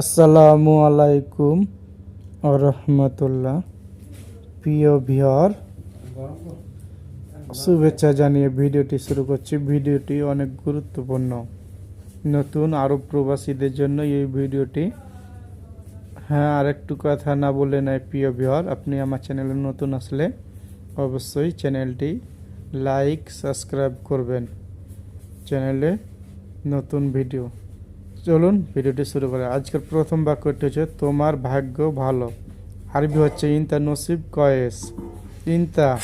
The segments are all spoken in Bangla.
আসসালামু আলাইকুম রহমতুল্লাহ। প্রিয় ভিওর শুভেচ্ছা জানিয়ে ভিডিওটি শুরু করছি। ভিডিওটি অনেক গুরুত্বপূর্ণ। নতুন আরব প্রবাসীদের জন্য এই ভিডিওটি। হ্যাঁ আর একটু কথা না বলে নাই প্রিয় ভিওর আপনি আমার চ্যানেলে নতুন আসলে অবশ্যই চ্যানেলটি লাইক, সাবস্ক্রাইব করবেন। চ্যানেলে নতুন ভিডিও। চলুন ভিডিওটি শুরু করা। আজকের প্রথম বাক্যটি হচ্ছে, তোমার ভাগ্য ভালো। আরবি হচ্ছে, ইনতা নসিব কয়েস। ইনতা,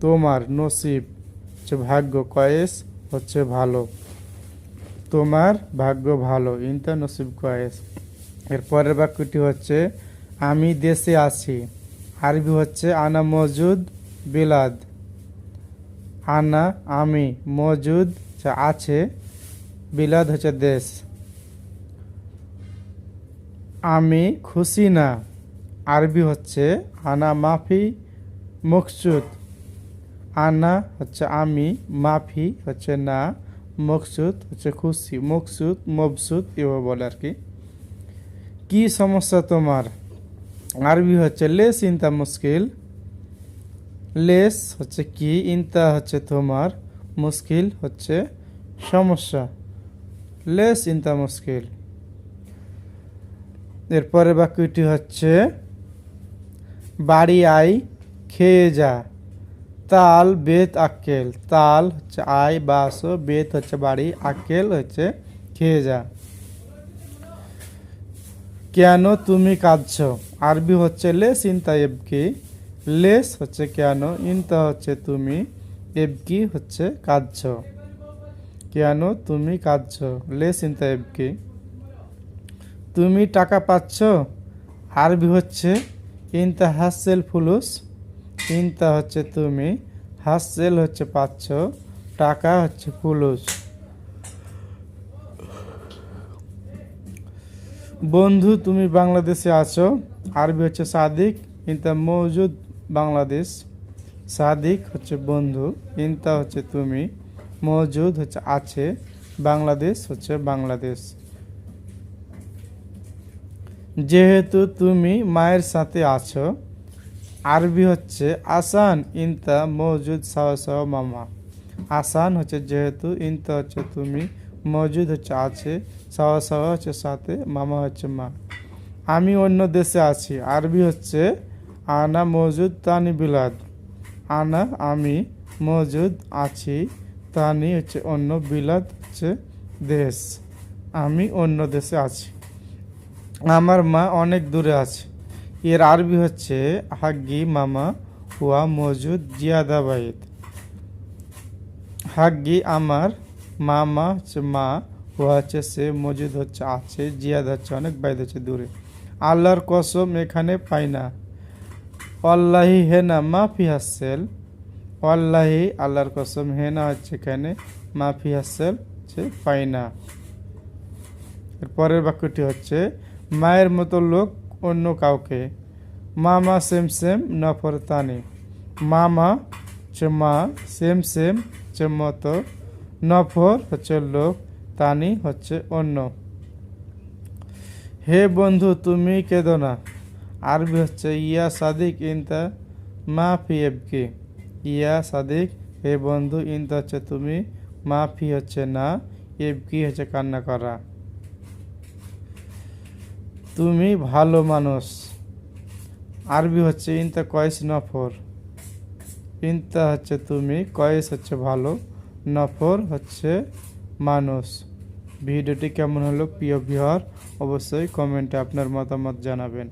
তোমার নসিব। হচ্ছে, ভাগ্য কয়েস হচ্ছে ভালো। তোমার ভাগ্য ভালো। ইনতা নসিব কয়েস। এর পরের বাক্যটি হচ্ছে, আমি দেশে আছি। আরবি হচ্ছে, আনা মজুদ বিলাদ। আনা আমি মজুদ আছে। বিলাদ হচ্ছে, দেশ। আমি খুশি না। আরবি হচ্ছে, আনা মাফি মকসুদ। আনা হচ্ছে, আমি মাফি হচ্ছে না। মকসুদ হচ্ছে, খুশি। মকসুদ, মবসুদ, এভাবে বলে আর কি। কি সমস্যা তোমার? আরবি হচ্ছে, লেস ইনতা মুশকিল। লেস হচ্ছে, কি ইনতা হচ্ছে তোমার? মুশকিল হচ্ছে, সমস্যা। লেস ইনতা মুশকিল। এরপরে বাক্যটি হচ্ছে, বাড়ি আই খেয়ে যা। তাল, বেত, আক্কেল। তাল হচ্ছে আই বাস, বেত হচ্ছে বাড়ি, আক্কেল হচ্ছে খেয়ে যা। কেন তুমি কাঁদছ? আরবি হচ্ছে লেস ইনতা এবকি। লেস হচ্ছে কেন? ইনতা হচ্ছে তুমি এবকি হচ্ছে কাঁদছ। কেন তুমি কাঁদছ? লেস ইনতা এবকি। তুমি টাকা পাচ্ছ? আরবি হচ্ছে ইনতা হাসেল ফুলুস। ইনতা হচ্ছে তুমি, হাসেল হচ্ছে পাচ্ছ, টাকা হচ্ছে ফুলুস। বন্ধু, তুমি বাংলাদেশে আছো। আরবি হচ্ছে সাদিক, ইনতা মৌজুদ, বাংলাদেশ। সাদিক হচ্ছে বন্ধু, ইনতা হচ্ছে তুমি, মৌজুদ হচ্ছে আছে, বাংলাদেশ হচ্ছে বাংলাদেশ। যেহেতু তুমি মায়ের সাথে আছো, আরবি হচ্ছে আসান, ইনতা, মজুদ সাহ মামা। আসান হচ্ছে যেহেতু, ইনতা হচ্ছে তুমি, মজুদ হচ্ছে আছে সাহ হচ্ছে সাথে, মামা হচ্ছে মা। আমি অন্য দেশে আছি, আরবি হচ্ছে আনা, মজুদ, তানি, বিলাদ। আনা, আমি, মজুদ আছি, তানি হচ্ছে অন্য, বিলাদ হচ্ছে দেশ। আমি অন্য দেশে আছি। আমার মা অনেক দূরে আছে। এর আরবি হচ্ছে হাগ্গি, মামা, হুয়া, মজুদ জিয়াদাবাইদ হাগ্গি আমার, মামা হচ্ছে মা, হুয়া হচ্ছে সে, মজুদ হচ্ছে আছে, জিয়াদ হচ্ছে অনেক, বাইদ হচ্ছে দূরে। আল্লাহর কসম, এখানে পাই না। অল্লাহি হেনা মাফি হাসেল। অল্লাহি আল্লাহর কসম হেনা হচ্ছে এখানে, মাফি হাসেল হচ্ছে পাই না। এর পরের বাক্যটি হচ্ছে মায়ের মতো লোক অন্য কাউকে। মামা সেম সেম নফর তানি মামা হচ্ছে মা, সেম সেম হচ্ছে মতো। নফর হচ্ছে লোক তানি হচ্ছে অন্য। হে বন্ধু, তুমি কেঁদো না। আরবি হচ্ছে ইয়া সাদিক ইনতা মা ফি এবকে। ইয়া সাদিক, হে বন্ধু, ইনতা হচ্ছে তুমি মা ফি হচ্ছে না, এবকি হচ্ছে কান্না করা। তুমি ভালো মানুষ। আরবি হচ্ছে ইনতা কয়েস নফর। ইনতা হচ্ছে তুমি, কয়েস হচ্ছে ভালো, নফর হচ্ছে মানুষ। ভিডিওটি কেমন হলো প্রিয় বিহার অবশ্যই কমেন্টে আপনার মতামত জানাবেন।